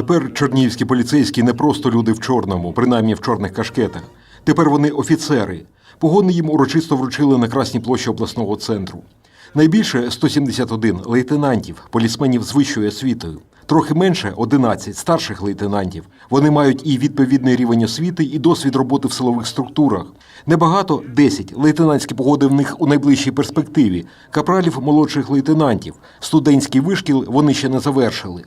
Тепер чернігівські поліцейські не просто люди в чорному, принаймні в чорних кашкетах. Тепер вони офіцери. Погони їм урочисто вручили на Красній площі обласного центру. Найбільше 171 лейтенантів, полісменів з вищою освітою. Трохи менше 11 старших лейтенантів. Вони мають і відповідний рівень освіти, і досвід роботи в силових структурах. Небагато 10 лейтенантські погоди в них у найближчій перспективі. Капралів молодших лейтенантів. Студентський вишкіл вони ще не завершили.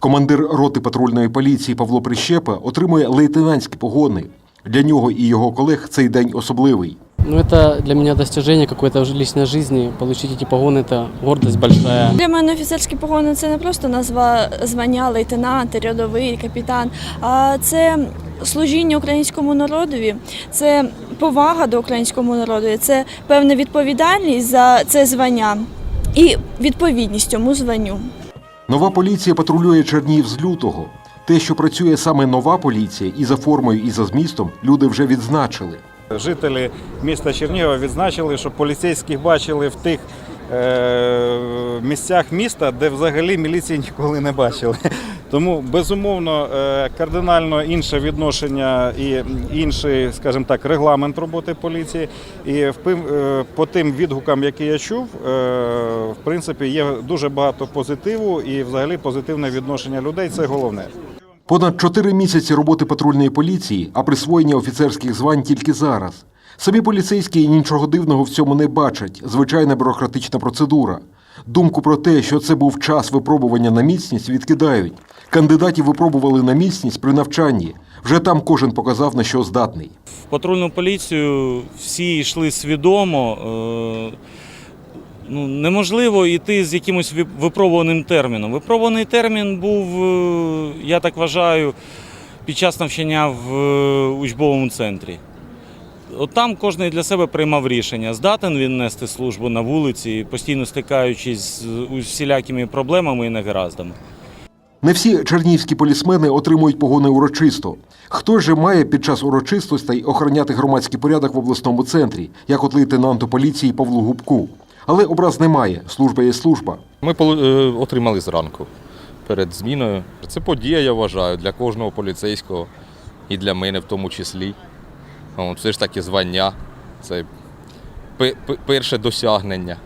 Командир роти патрульної поліції Павло Прищепа отримує лейтенантські погони. Для нього і його колег цей день особливий. Ну, это для меня достижение какой-то в личной жизни. Получить эти погоны – это гордость большая. Для мене офіцерські погони це не просто назва звання лейтенант, рядовий, капітан, а це служіння українському народові, це повага до українського народу, це певна відповідальність за це звання і відповідність цьому званню. Нова поліція патрулює Чернігів з лютого. Те, що працює саме нова поліція, і за формою, і за змістом, люди вже відзначили. Жителі міста Чернігова відзначили, що поліцейських бачили в тих місцях міста, де взагалі міліції ніколи не бачили. Тому безумовно е, кардинально інше відношення і інший, скажімо так, регламент роботи поліції. І е, по тим відгукам, які я чув, е, в принципі, є дуже багато позитиву і взагалі позитивне відношення людей це головне. Понад чотири місяці роботи патрульної поліції, а присвоєння офіцерських звань тільки зараз. Самі поліцейські нічого дивного в цьому не бачать. Звичайна бюрократична процедура. Думку про те, що це був час випробування на міцність, відкидають. Кандидатів випробували на міцність при навчанні. Вже там кожен показав на що здатний. В патрульну поліцію всі йшли свідомо. Е, Ну, неможливо йти з якимось випробуваним терміном. Випробуваний термін був, е, я так вважаю, під час навчання в е, учбовому центрі. От там кожен для себе приймав рішення, здатен він нести службу на вулиці, постійно стикаючись з усілякими проблемами і негараздами. Не всі чернігівські полісмени отримують погони урочисто. Хто ж має під час урочистостей охороняти громадський порядок в обласному центрі, як от лейтенанту поліції Павлу Губку. Але образ немає, служба є служба. Ми е, отримали зранку перед зміною. Це подія, я вважаю, для кожного поліцейського і для мене в тому числі. От, все ж таки звання, це пе- пе- перше досягнення.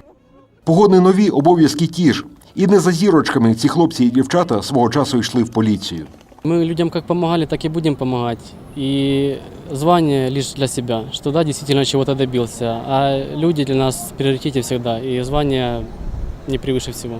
Погони нові, обов'язки ті ж. І не за зірочками ці хлопці і дівчата свого часу йшли в поліцію. Мы людям как помогали, так и будем помогать. И звание лишь для себя, что да, действительно чего-то добился. А люди для нас в приоритете всегда, и звание не превыше всего.